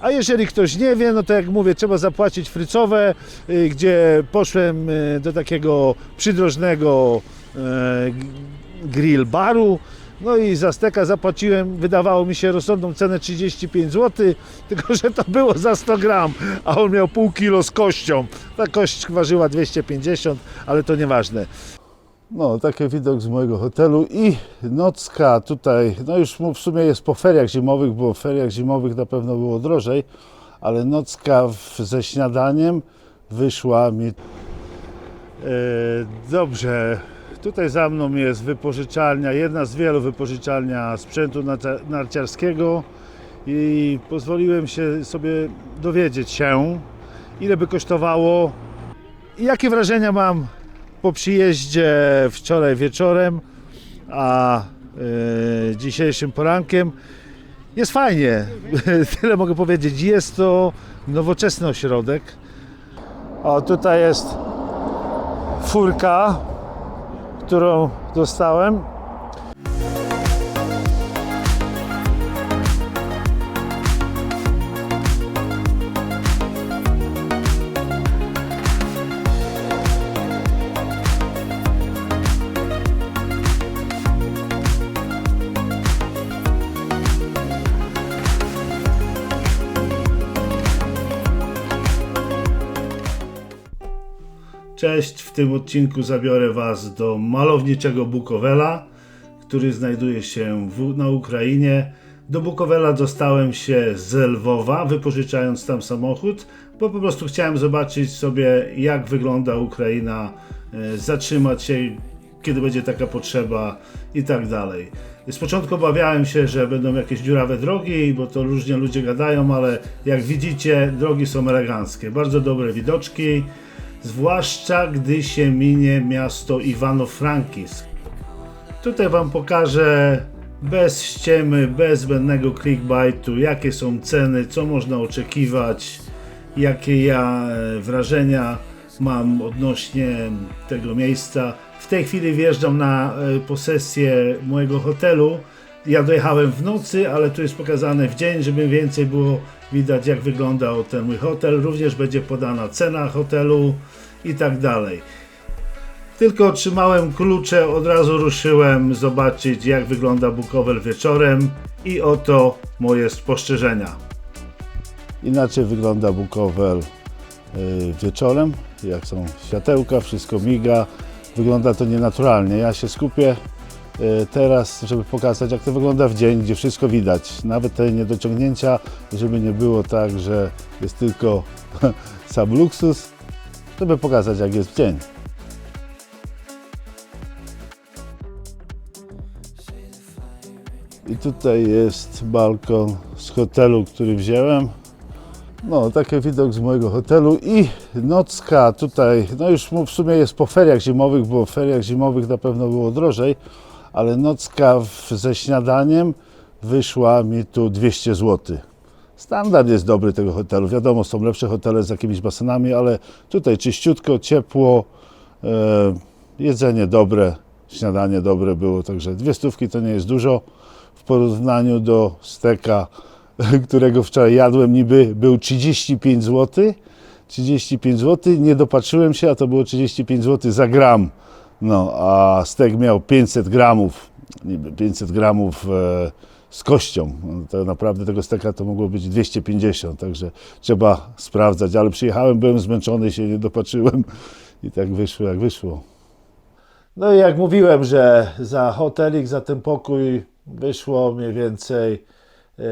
A jeżeli ktoś nie wie, no to jak mówię, trzeba zapłacić frycowe, y, gdzie poszłem y, do takiego przydrożnego g- grill baru. No i za steka zapłaciłem, wydawało mi się rozsądną cenę 35 zł, tylko że to było za 100 gram, a on miał pół kilo z kością. Ta kość ważyła 250, ale to nieważne. No, taki widok z mojego hotelu i nocka tutaj, no już w sumie jest po feriach zimowych, bo w feriach zimowych na pewno było drożej, ale nocka w, ze śniadaniem wyszła mi... E, dobrze, tutaj za mną jest wypożyczalnia, jedna z wielu wypożyczalnia sprzętu narcia- narciarskiego i pozwoliłem się sobie dowiedzieć się, ile by kosztowało i jakie wrażenia mam po przyjeździe wczoraj wieczorem, a e, dzisiejszym porankiem. Jest fajnie, tyle mogę powiedzieć. Jest to nowoczesny ośrodek. O, tutaj jest furka, którą dostałem. Cześć, w tym odcinku zabiorę Was do malowniczego Bukowela, który znajduje się w, na Ukrainie. Do Bukowela dostałem się z Lwowa, wypożyczając tam samochód, bo po prostu chciałem zobaczyć sobie, jak wygląda Ukraina, e, zatrzymać się, kiedy będzie taka potrzeba i tak dalej. Z początku obawiałem się, że będą jakieś dziurawe drogi, bo to różnie ludzie gadają, ale jak widzicie, drogi są eleganckie, bardzo dobre widoczki zwłaszcza gdy się minie miasto Iwano-Frankisk. Tutaj Wam pokażę bez ściemy, bez zbędnego clickbaitu, jakie są ceny, co można oczekiwać, jakie ja e, wrażenia mam odnośnie tego miejsca. W tej chwili wjeżdżam na e, posesję mojego hotelu. Ja dojechałem w nocy, ale tu jest pokazane w dzień, żeby więcej było widać jak wyglądał ten mój hotel. Również będzie podana cena hotelu i tak dalej. Tylko otrzymałem klucze, od razu ruszyłem zobaczyć jak wygląda Bukowel wieczorem i oto moje spostrzeżenia. Inaczej wygląda Bukowel y, wieczorem, jak są światełka, wszystko miga, wygląda to nienaturalnie. Ja się skupię y, teraz, żeby pokazać jak to wygląda w dzień, gdzie wszystko widać, nawet te niedociągnięcia, żeby nie było tak, że jest tylko sam luksus, żeby pokazać jak jest w dzień. I tutaj jest balkon z hotelu, który wziąłem. No, taki widok z mojego hotelu i nocka tutaj, no już w sumie jest po feriach zimowych, bo w feriach zimowych na pewno było drożej, ale nocka w, ze śniadaniem wyszła mi tu 200 zł. Standard jest dobry tego hotelu. Wiadomo, są lepsze hotele z jakimiś basenami, ale tutaj czyściutko, ciepło, e, jedzenie dobre, śniadanie dobre było, także dwie stówki to nie jest dużo w porównaniu do steka, którego wczoraj jadłem, niby był 35 zł. 35 zł, nie dopatrzyłem się, a to było 35 zł za gram. No, a stek miał 500 gramów, niby 500 gramów e, z kością. To naprawdę tego steka to mogło być 250, także trzeba sprawdzać, ale przyjechałem, byłem zmęczony, się nie dopatrzyłem i tak wyszło jak wyszło. No i jak mówiłem, że za hotelik, za ten pokój wyszło mniej więcej e,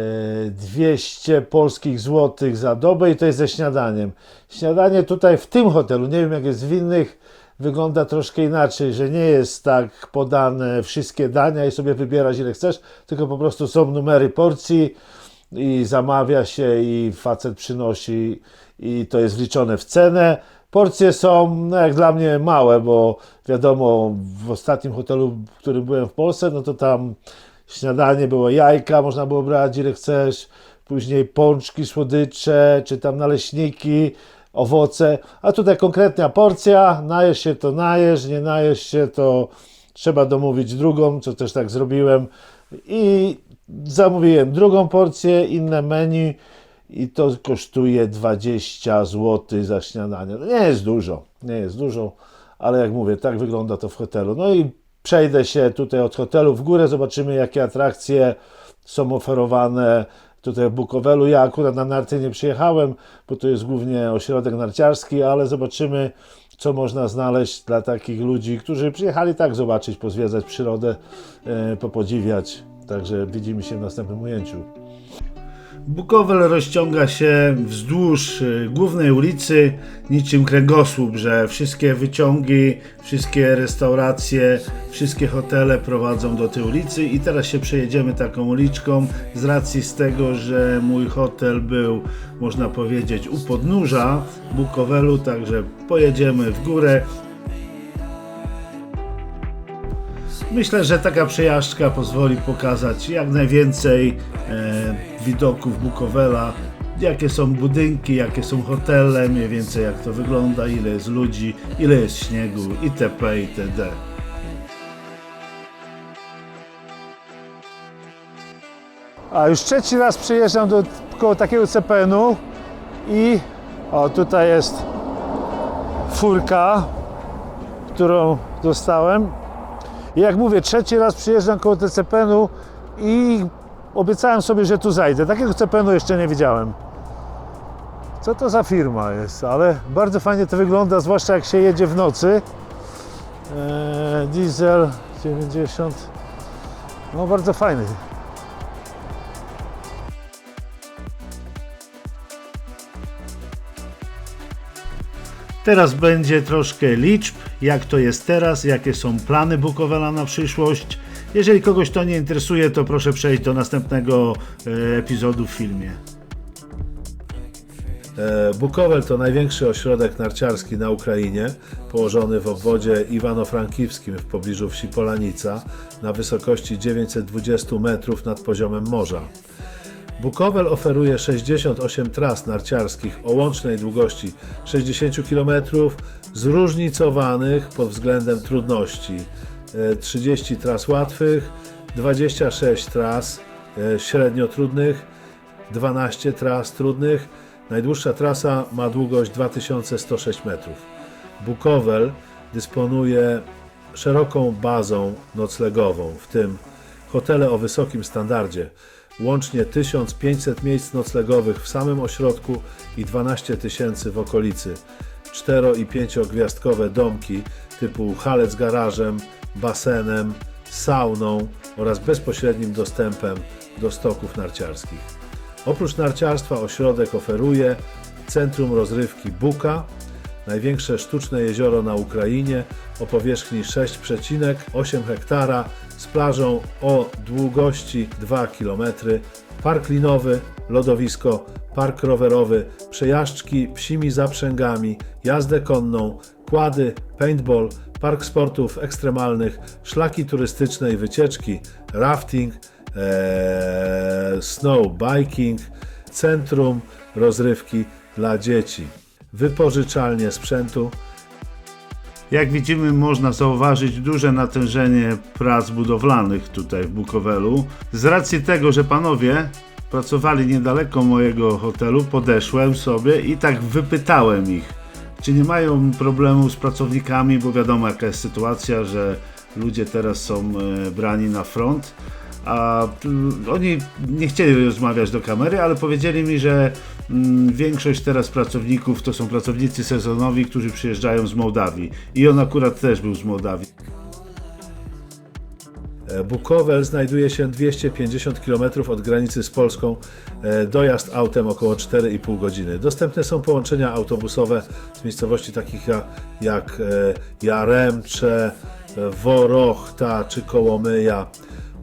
200 polskich złotych za dobę i to jest ze śniadaniem. Śniadanie tutaj w tym hotelu, nie wiem jak jest w innych, wygląda troszkę inaczej, że nie jest tak podane wszystkie dania i sobie wybierasz ile chcesz, tylko po prostu są numery porcji i zamawia się i facet przynosi i to jest wliczone w cenę. Porcje są, no jak dla mnie, małe, bo wiadomo, w ostatnim hotelu, w którym byłem w Polsce, no to tam śniadanie było jajka, można było brać ile chcesz, później pączki, słodycze, czy tam naleśniki, owoce, a tutaj konkretna porcja, najesz się to najesz, nie najesz się to trzeba domówić drugą, co też tak zrobiłem. I zamówiłem drugą porcję, inne menu. I to kosztuje 20 zł za śniadanie. No nie jest dużo, nie jest dużo, ale jak mówię, tak wygląda to w hotelu. No i przejdę się tutaj od hotelu w górę, zobaczymy jakie atrakcje są oferowane tutaj w Bukowelu. Ja akurat na narty nie przyjechałem, bo to jest głównie ośrodek narciarski, ale zobaczymy, co można znaleźć dla takich ludzi, którzy przyjechali tak zobaczyć, pozwiedzać przyrodę, e, popodziwiać. Także widzimy się w następnym ujęciu. Bukowel rozciąga się wzdłuż y, głównej ulicy niczym kręgosłup, że wszystkie wyciągi, wszystkie restauracje, wszystkie hotele prowadzą do tej ulicy. I teraz się przejedziemy taką uliczką z racji z tego, że mój hotel był, można powiedzieć, u podnóża Bukowelu, także pojedziemy w górę. Myślę, że taka przejażdżka pozwoli pokazać jak najwięcej e, widoków Bukowela, jakie są budynki, jakie są hotele, mniej więcej jak to wygląda, ile jest ludzi, ile jest śniegu itp. itd. A już trzeci raz przyjeżdżam do koło takiego CPN-u i o tutaj jest furka, którą dostałem. I jak mówię, trzeci raz przyjeżdżam koło TCPN-u i obiecałem sobie, że tu zajdę. Takiego CPN-u jeszcze nie widziałem. Co to za firma jest, ale bardzo fajnie to wygląda, zwłaszcza jak się jedzie w nocy. Eee, diesel 90. No bardzo fajny. Teraz będzie troszkę liczb, jak to jest teraz, jakie są plany Bukowela na przyszłość. Jeżeli kogoś to nie interesuje, to proszę przejść do następnego e, epizodu w filmie. E, Bukowel to największy ośrodek narciarski na Ukrainie, położony w obwodzie iwano-frankiwskim w pobliżu wsi Polanica na wysokości 920 metrów nad poziomem morza. Bukowel oferuje 68 tras narciarskich o łącznej długości 60 km, zróżnicowanych pod względem trudności. E, 30 tras łatwych, 26 tras e, średnio trudnych, 12 tras trudnych. Najdłuższa trasa ma długość 2106 metrów. Bukowel dysponuje szeroką bazą noclegową, w tym hotele o wysokim standardzie. Łącznie 1500 miejsc noclegowych w samym ośrodku i 12 tysięcy w okolicy. 4 i 5 gwiazdkowe domki typu hale z garażem, basenem, sauną oraz bezpośrednim dostępem do stoków narciarskich. Oprócz narciarstwa ośrodek oferuje Centrum Rozrywki Buka, największe sztuczne jezioro na Ukrainie o powierzchni 6,8 hektara z plażą o długości 2 km, park linowy, lodowisko, park rowerowy, przejażdżki psimi zaprzęgami, jazdę konną, kłady, paintball, park sportów ekstremalnych, szlaki turystyczne i wycieczki, rafting, eee, snow biking, centrum rozrywki dla dzieci, wypożyczalnie sprzętu, Jak widzimy, można zauważyć duże natężenie prac budowlanych tutaj w Bukowelu. Z racji tego, że panowie pracowali niedaleko mojego hotelu, podeszłem sobie i tak wypytałem ich, czy nie mają problemu z pracownikami, bo wiadomo jaka jest sytuacja, że ludzie teraz są e, brani na front. A mm, oni nie chcieli rozmawiać do kamery, ale powiedzieli mi, że mm, większość teraz pracowników to są pracownicy sezonowi, którzy przyjeżdżają z Mołdawii. I on akurat też był z Mołdawii. E, Bukowel znajduje się 250 km od granicy z Polską. E, Dojazd autem około 4,5 godziny. Dostępne są połączenia autobusowe z miejscowości takich jak, e, Jaremcze, Worochta czy Kołomyja.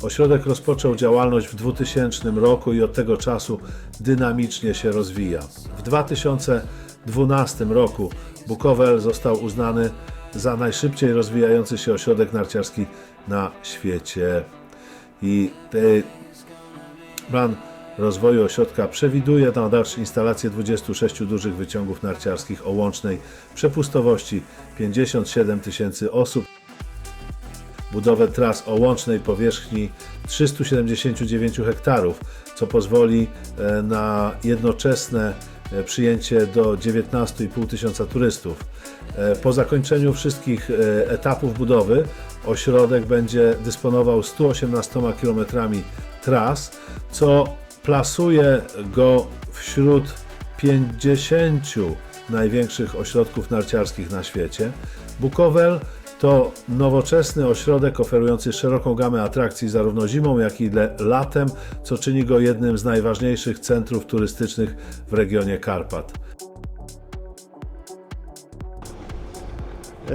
Ośrodek rozpoczął działalność w 2000 roku i od tego czasu dynamicznie się rozwija. W 2012 roku Bukowel został uznany za najszybciej rozwijający się ośrodek narciarski na świecie. I plan rozwoju ośrodka przewiduje na dalsze instalację 26 dużych wyciągów narciarskich o łącznej przepustowości 57 tysięcy osób, budowę tras o łącznej powierzchni 379 hektarów co pozwoli e, na jednoczesne e, przyjęcie do 19,5 tysiąca turystów. E, Po zakończeniu wszystkich etapów budowy ośrodek będzie dysponował 118 km tras, co plasuje go wśród 50 największych ośrodków narciarskich na świecie. Bukowel to nowoczesny ośrodek oferujący szeroką gamę atrakcji zarówno zimą, jak i latem, co czyni go jednym z najważniejszych centrów turystycznych w regionie Karpat. E,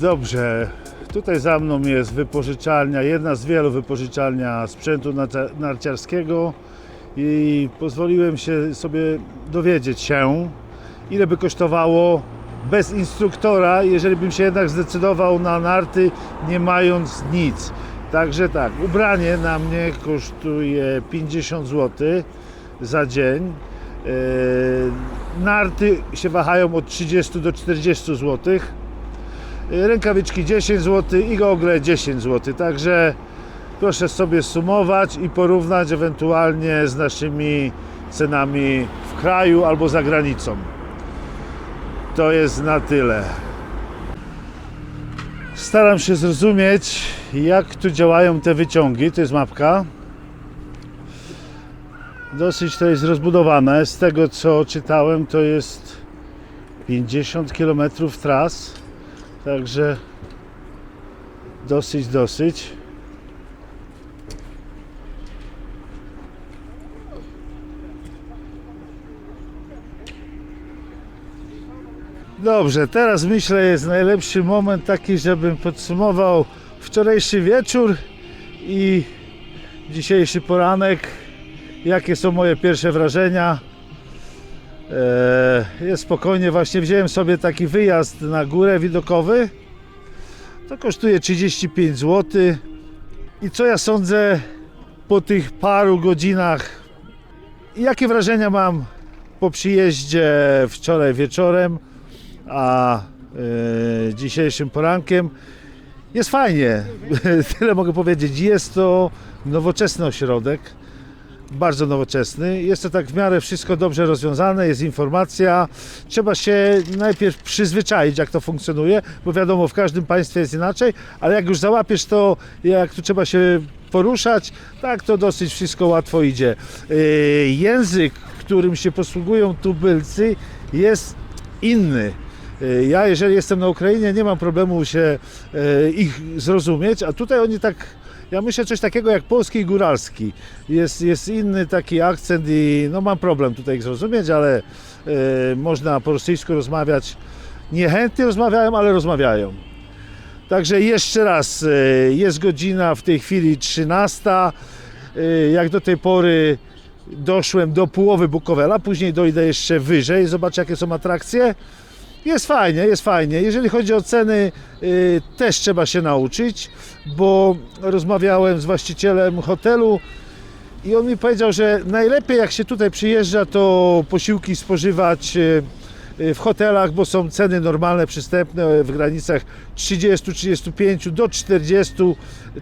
Dobrze, tutaj za mną jest wypożyczalnia, jedna z wielu wypożyczalnia sprzętu narcia- narciarskiego i pozwoliłem się sobie dowiedzieć się, ile by kosztowało bez instruktora, jeżeli bym się jednak zdecydował na narty, nie mając nic. Także tak, ubranie na mnie kosztuje 50 zł za dzień. E, Narty się wahają od 30 do 40 zł rękawiczki 10 zł i gogle 10 zł. Także proszę sobie sumować i porównać ewentualnie z naszymi cenami w kraju albo za granicą. To jest na tyle. Staram się zrozumieć, jak tu działają te wyciągi. To jest mapka. Dosyć to jest rozbudowane. Z tego co czytałem, to jest 50 km tras. Także dosyć, dosyć. Dobrze, teraz myślę jest najlepszy moment taki, żebym podsumował wczorajszy wieczór i dzisiejszy poranek. Jakie są moje pierwsze wrażenia? Eee, jest spokojnie, właśnie wziąłem sobie taki wyjazd na górę widokowy. To kosztuje 35 zł. I co ja sądzę po tych paru godzinach? Jakie wrażenia mam po przyjeździe wczoraj wieczorem, a e, dzisiejszym porankiem? Jest fajnie, tyle mogę powiedzieć. Jest to nowoczesny ośrodek bardzo nowoczesny. Jest to tak w miarę wszystko dobrze rozwiązane, jest informacja. Trzeba się najpierw przyzwyczaić, jak to funkcjonuje, bo wiadomo, w każdym państwie jest inaczej, ale jak już załapiesz to, jak tu trzeba się poruszać, tak to dosyć wszystko łatwo idzie. Yy, Język, którym się posługują tubylcy, jest inny. Yy, Ja, jeżeli jestem na Ukrainie, nie mam problemu się yy, ich zrozumieć, a tutaj oni tak ja myślę coś takiego jak polski góralski. Jest, jest inny taki akcent i no mam problem tutaj zrozumieć, ale e, można po rosyjsku rozmawiać. Niechętnie rozmawiają, ale rozmawiają. Także jeszcze raz, e, jest godzina w tej chwili 13. E, jak do tej pory doszłem do połowy Bukowela, później dojdę jeszcze wyżej, zobaczę jakie są atrakcje. Jest fajnie, jest fajnie. Jeżeli chodzi o ceny, y, też trzeba się nauczyć, bo rozmawiałem z właścicielem hotelu i on mi powiedział, że najlepiej jak się tutaj przyjeżdża, to posiłki spożywać y, w hotelach, bo są ceny normalne, przystępne w granicach 30-35 do 40.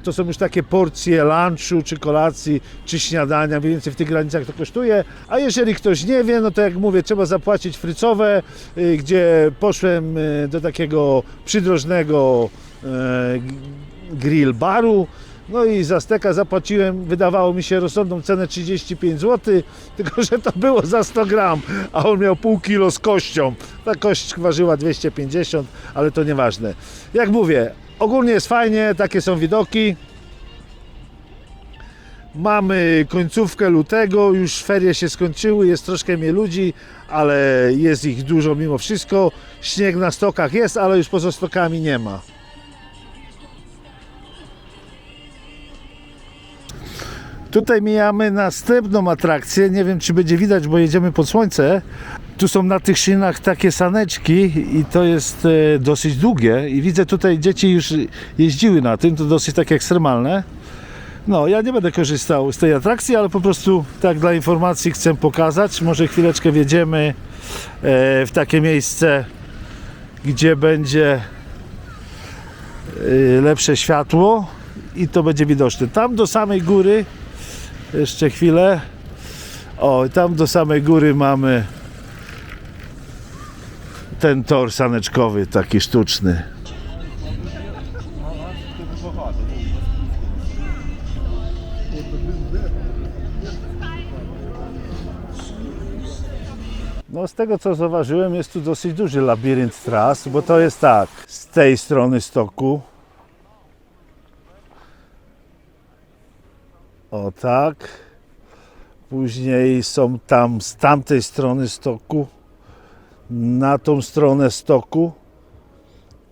To są już takie porcje lunchu, czy kolacji, czy śniadania, mniej więcej w tych granicach to kosztuje. A jeżeli ktoś nie wie, no to jak mówię, trzeba zapłacić frycowe, y, gdzie poszłem y, do takiego przydrożnego y, grill baru. No i za steka zapłaciłem, wydawało mi się rozsądną cenę 35 zł, tylko że to było za 100 gram, a on miał pół kilo z kością. Ta kość ważyła 250, ale to nieważne. Jak mówię, ogólnie jest fajnie, takie są widoki. Mamy końcówkę lutego, już ferie się skończyły, jest troszkę mniej ludzi, ale jest ich dużo mimo wszystko. Śnieg na stokach jest, ale już poza stokami nie ma. Tutaj mijamy następną atrakcję. Nie wiem, czy będzie widać, bo jedziemy pod słońce. Tu są na tych szynach takie saneczki i to jest e, dosyć długie. I widzę tutaj dzieci już jeździły na tym, to dosyć takie ekstremalne. No, ja nie będę korzystał z tej atrakcji, ale po prostu tak dla informacji chcę pokazać. Może chwileczkę wjedziemy e, w takie miejsce, gdzie będzie e, lepsze światło i to będzie widoczne. Tam do samej góry Jeszcze chwilę. O, tam do samej góry mamy ten tor saneczkowy, taki sztuczny. No z tego co zauważyłem jest tu dosyć duży labirynt tras, bo to jest tak, z tej strony stoku. O tak. Później są tam z tamtej strony stoku, na tą stronę stoku.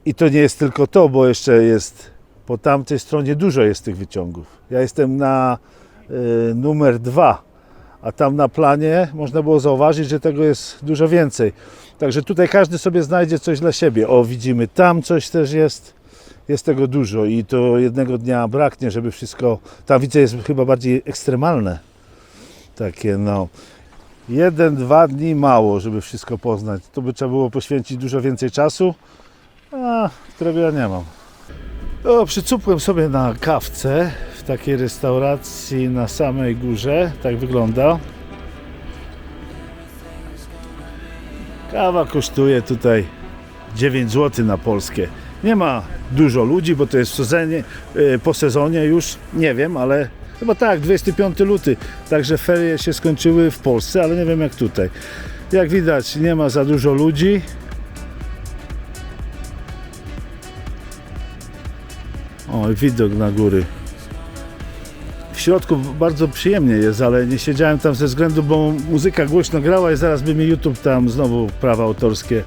I to nie jest tylko to, bo jeszcze jest po tamtej stronie dużo jest tych wyciągów. Ja jestem na y, numer dwa, a tam na planie można było zauważyć, że tego jest dużo więcej. Także tutaj każdy sobie znajdzie coś dla siebie. O, widzimy, tam coś też jest. Jest tego dużo i to jednego dnia braknie, żeby wszystko. Tam widzę, jest chyba bardziej ekstremalne. Takie no. Jeden, dwa dni mało, żeby wszystko poznać. To by trzeba było poświęcić dużo więcej czasu, a którego ja nie mam. O, przycupłem sobie na kawce w takiej restauracji na samej górze. Tak wygląda. Kawa kosztuje tutaj 9 zł na polskie. Nie ma dużo ludzi, bo to jest sezonie, e, po sezonie już, nie wiem, ale chyba tak, 25 luty. Także ferie się skończyły w Polsce, ale nie wiem jak tutaj. Jak widać, nie ma za dużo ludzi. O, widok na góry. W środku bardzo przyjemnie jest, ale nie siedziałem tam ze względu, bo muzyka głośno grała i zaraz by mi YouTube tam znowu prawa autorskie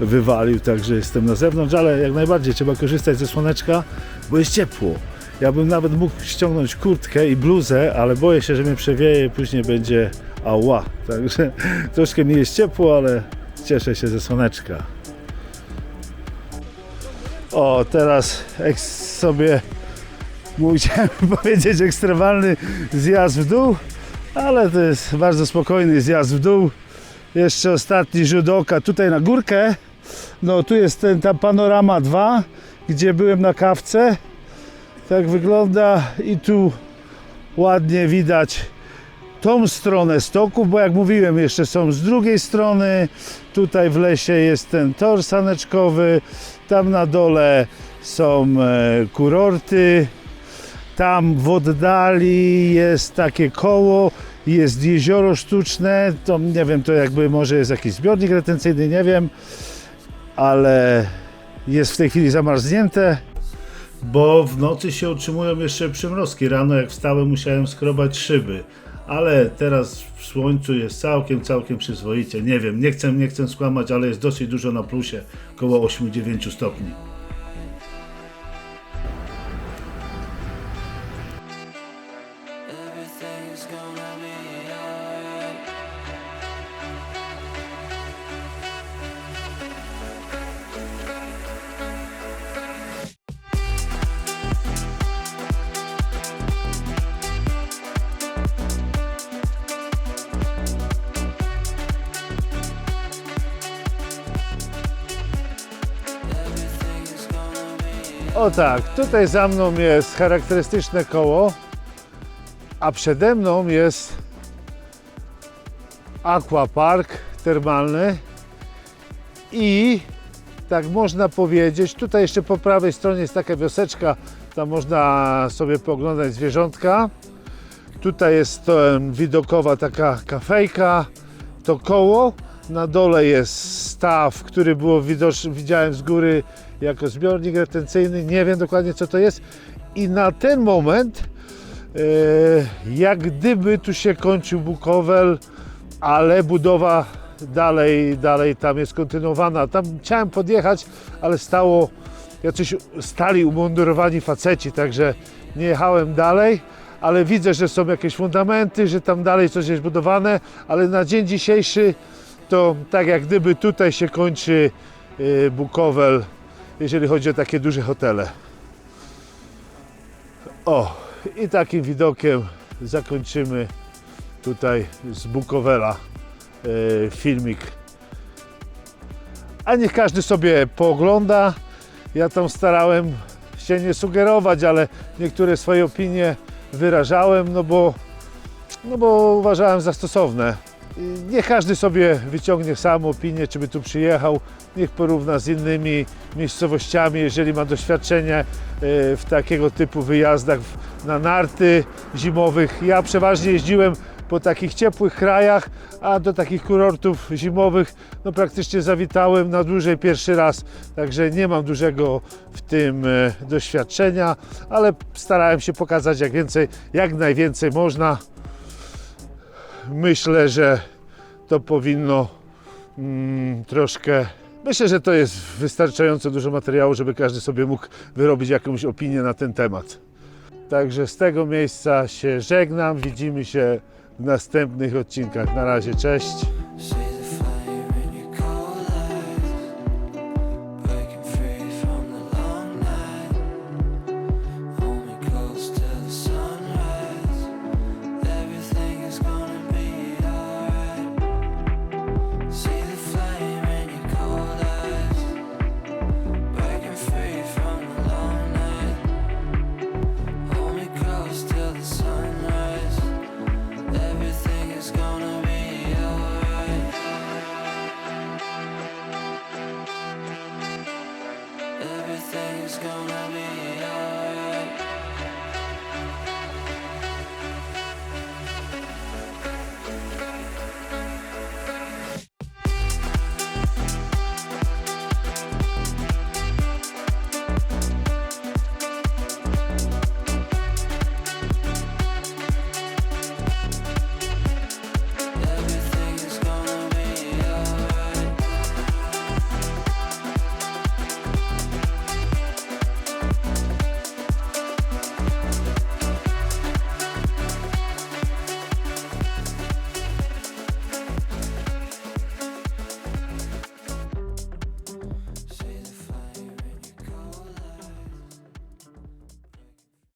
wywalił, także jestem na zewnątrz, ale jak najbardziej trzeba korzystać ze słoneczka, bo jest ciepło. Ja bym nawet mógł ściągnąć kurtkę i bluzę, ale boję się, że mnie przewieje później będzie ała. Także troszkę mi jest ciepło, ale cieszę się ze słoneczka. O, teraz sobie musiałem powiedzieć ekstremalny zjazd w dół, ale to jest bardzo spokojny zjazd w dół. Jeszcze ostatni rzut oka tutaj na górkę. No tu jest ten, ta panorama 2, gdzie byłem na kawce. Tak wygląda i tu ładnie widać tą stronę stoków, bo jak mówiłem, jeszcze są z drugiej strony. Tutaj w lesie jest ten tor saneczkowy, tam na dole są e, kurorty, tam w oddali jest takie koło, jest jezioro sztuczne, to nie wiem, to jakby może jest jakiś zbiornik retencyjny, nie wiem, ale jest w tej chwili zamarznięte. Bo w nocy się utrzymują jeszcze przymrozki. Rano jak wstałem musiałem skrobać szyby. Ale teraz w słońcu jest całkiem, całkiem przyzwoicie. Nie wiem, nie chcę, nie chcę skłamać, ale jest dosyć dużo na plusie. Około 8-9 stopni. Be O tak, tutaj za mną jest charakterystyczne koło, a przede mną jest aquapark termalny i tak można powiedzieć, tutaj jeszcze po prawej stronie jest taka wioseczka, tam można sobie pooglądać zwierzątka. Tutaj jest to widokowa taka kafejka, to koło. Na dole jest staw, który było widoczny, widziałem z góry jako zbiornik retencyjny. Nie wiem dokładnie co to jest. I na ten moment e, jak gdyby tu się kończył Bukowel, ale budowa dalej, dalej tam jest kontynuowana. Tam chciałem podjechać, ale stało jacyś stali umundurowani faceci, także nie jechałem dalej, ale widzę, że są jakieś fundamenty, że tam dalej coś jest budowane, ale na dzień dzisiejszy to tak jak gdyby tutaj się kończy y, Bukowel, jeżeli chodzi o takie duże hotele. O, i takim widokiem zakończymy tutaj z Bukowela y, filmik. A niech każdy sobie poogląda. Ja tam starałem się nie sugerować, ale niektóre swoje opinie wyrażałem, no bo no bo uważałem za stosowne. Nie każdy sobie wyciągnie sam opinię, czy by tu przyjechał, niech porówna z innymi miejscowościami, jeżeli ma doświadczenie e, w takiego typu wyjazdach na narty zimowych. Ja przeważnie jeździłem po takich ciepłych krajach, a do takich kurortów zimowych no praktycznie zawitałem na dłużej pierwszy raz, także nie mam dużego w tym e, doświadczenia, ale starałem się pokazać jak więcej, jak najwięcej można. Myślę, że to powinno mm, troszkę. Myślę, że to jest wystarczająco dużo materiału, żeby każdy sobie mógł wyrobić jakąś opinię na ten temat. Także z tego miejsca się żegnam. Widzimy się w następnych odcinkach. Na razie, cześć.